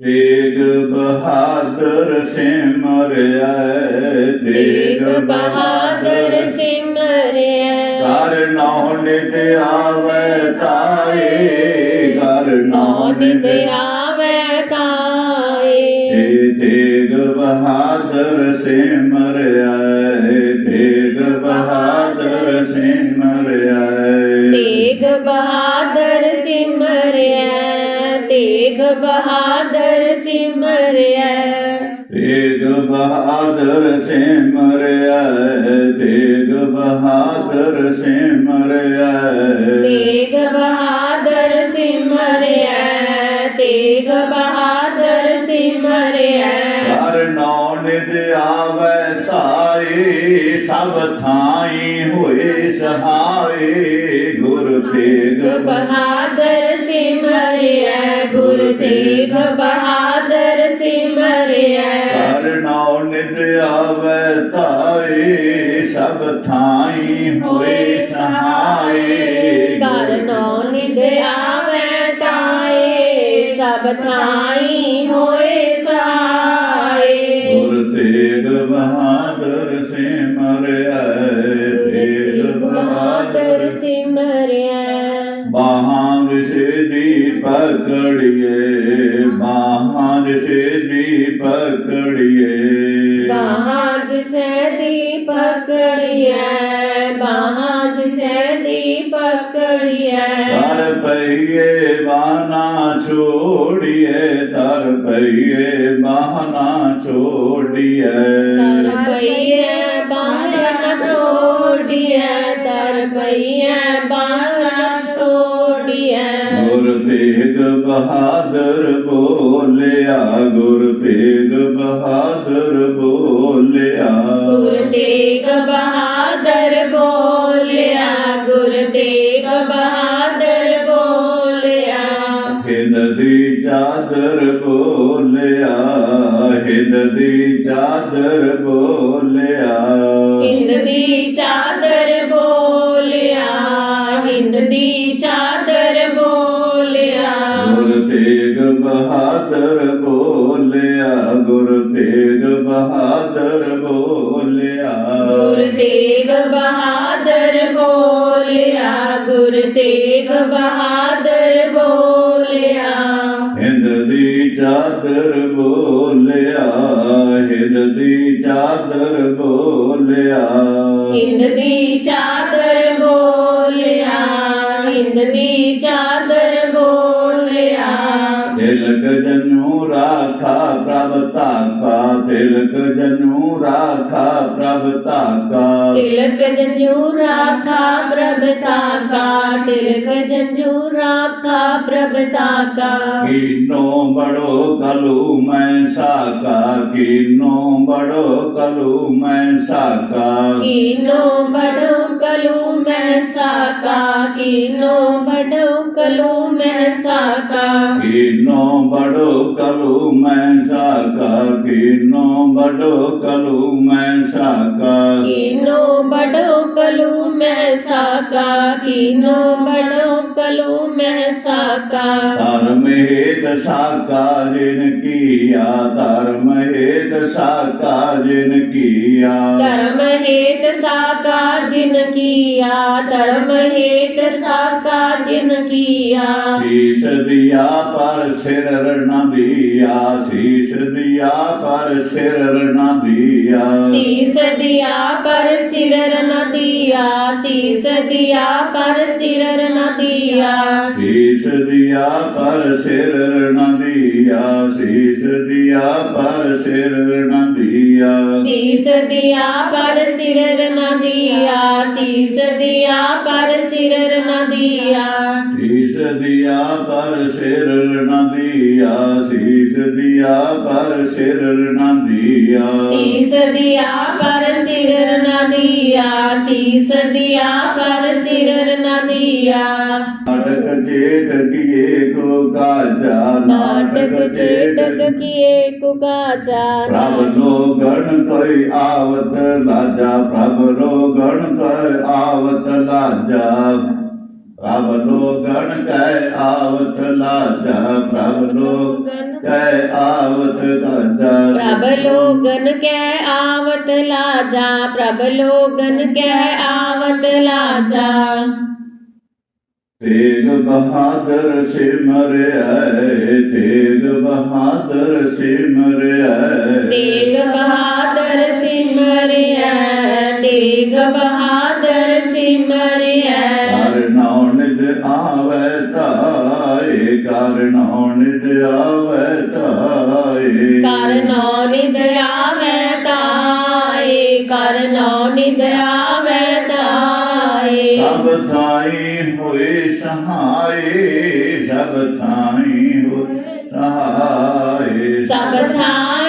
ਤੇਗ ਬਹਾਦਰ ਸਿਮਰਿਆ ਤੇਗ ਬਹਾਦਰ ਸਿਮਰਿਆ ਕਰ ਨੌ ਨਿਤ ਆਵੇ ਤਾਏ ਕਰ ਨੌ ਨਿਤ ਆਵੇ ਤਾਏ। ਤੇਗ ਬਹਾਦਰ ਸਿਮਰਿਆ ਤੇਗ ਬਹਾਦਰ ਸਿਮਰਿਆ ਤੇਗ ਬਹਾਦਰ ਸਿਮਰਿਆ ਤੇਗ ਬਹਾਦਰ ਸਿਮਰਿਆ ਤੇਗ ਬਹਾਦਰ ਸਿਮਰਿਆ ਤੇਗ ਬਹਾਦਰ ਸਿਮਰਿਆ ਤੇਗ ਬਹਾਦਰ ਸਿਮਰਿਆ ਤੇਗ ਬਹਾਦਰ ਸਿਮਰਿਆ ਹਰ ਨੌ ਨਿਤ ਆਵੇ ਤਾਈ ਸਭ ਥਾਈ ਹੋਏ ਸਹਾਈ ਗੁਰ ਤੇਗ ਬਹਾਦਰ ਸਿਮਰਿਆ ਗੁਰ ਤੇਗ ਬਹਾਦਰ ਸਿਮਰਿਆ ਹਰ ਨੌ ਨਿਤ ਆਵੇ ਤਾਈ ਸਭ ਥਾਈ ਹੋਏ ਸਹਾਈ ਘਰ ਨੌ ਨਿਦ ਆਵੇ ਤਾਏ ਸਭ ਥਾਈ ਹੋਏ ਸਹਾਏ। पकड़िए बाहर से दीप पकड़िए बाहर से दीप पकड़िए बाहर से दीप पकड़िए तर पहिए बहाना छोड़िए तर पहिए बहाना छोड़िए तर पहिए बहाना छोड़िए तर पहिए बहाना ਤੇਗ ਬਹਾਦਰ ਬੋਲਿਆ ਗੁਰ ਤੇਗ ਬਹਾਦਰ ਬੋਲਿਆ। ਗੁਰ ਤੇਗ ਬਹਾਦਰ ਬੋਲਿਆ ਗੁਰ ਤੇਗ ਬਹਾਦਰ ਬੋਲਿਆ। ਹਿੰਦ ਦੀ ਚਾਦਰ ਬੋਲਿਆ ਹਿੰਦ ਦੀ ਚਾਦਰ ਬੋਲਿਆ। ਹਿੰਦ ਦੀ ਚਾਦਰ ਬੋਲਿਆ ਤੇਗ ਬਹਾਦਰ ਬੋਲਿਆ ਗੁਰ ਤੇਗ ਬਹਾਦਰ ਬੋਲਿਆ। ਹਿੰਦ ਦੀ ਚਾਦਰ ਬੋਲਿਆ ਹਿੰਦ ਦੀ ਚਾਦਰ ਬੋਲਿਆ। ਹਿੰਦ ਦੀ ਚਾਦਰ ਬੋਲਿਆ ਹਿੰਦ ਦੀ ਚਾਦਰ ਬੋਲਿਆ। ਤਿਲਕ ਜਨੂ ਰਾਖਾ तिलक जनू राखा प्रभता का तिलक जनू राखा प्रभता का तिलक जनू राखा प्रभता का किन्नो बड़ो कलु मैं साका। किन्नो बड़ो कलु मैं साका। किन्नो बड़ो कलु मैं साका। किन्नो बड़ो कलु मैं साका। किन्नो बड़ो कलु मैं સાકા કેનો બડો કલુ મેં સાકા કેનો બડો કલુ મેં સાકા કેનો બડો કલુ મેં સાકા ધર્મેત સાકા જિન કિયા ધર્મેત સાકા જિન કિયા ધર્મહેત સાકા જિન કિયા ધર્મહેત સાકા જિન કિયા શીશ દિયા પર સિર રણદિયા શીશ ਸੀਸ ਦਿਆ ਪਰ ਸਿਰ ਨ ਦਿਆ। ਸੀਸ ਦਿਆ ਪਰ ਸਿਰ ਨ ਦਿਆ ਸੀਸ ਦਿਆ ਪਰ ਸਿਰ ਨ ਦਿਆ। ਸੀਸ ਦਿਆ ਪਰ ਸਿਰ ਦਿਆ ਸੀਸ ਦਿਆ ਪਰ ਸਿਰ ਨ ਦਿਆ। ਸੀਸ ਦਿਆ ਪਰ ਸਿਰ ਨ ਦਿਆ। ਸੀਸ ਦਿਆ ਪਰ ਸਿਰ ਨ ਦਿਆ। ਸੀਸ ਦਿਆ ਪਰ ਸਿਰ ਨ ਦਿਆ। ਸੀਸ ਦਿਆ ਪਰ ਸਿਰ ਨ ਦਿਆ। ਸੀਸ ਦਿਆ ਪਰ ਸਿਰ ਨ ਦਿਆ। ਸੀਸ ਦਿਆ ਪਰ ਸਿਰ ਨ ਦਿਆ। नाटक चेटक किए को काचा नाटक चेटक किए को काचा प्रभ लो गण कई आवत लाजा प्रभ लो गण कई आवत लाजा। प्रभ लोगण कह आवत लाजा प्रभ लोगन कह आवत लाजा। प्रभ गण कै आवत लाजा प्रभ गण कै आवत लाजा। ਤੇਗ ਬਹਾਦਰ ਸਿਮਰਿਆ ਤੇਗ ਬਹਾਦਰ ਸਿਮਰਿਆ ਤੇਗ ਬਹਾਦਰ ਸਿਮਰਿਆ ਤੇਗ ਬਹਾਦਰ ਸਿਮਰਿਆ ਕਰਨੌ ਨਿਦ ਆਵੈ ਤਾਏ ਕਰਨੌ ਨਿਦ ਆਵੈ ਤਾਏ। ਕਰਨੋ ਨਿਦ ਆਵੈ ਤਾਏ ਕਰਨੋ ਨਿਦ ਆਵੈ ਤਾਏ। ਸਭ ਥਾਈ ਸਹਾਏ ਸਭ ਥਾਈ ਹੋਏ ਸਹਾਏ ਸਭ ਥਾਂ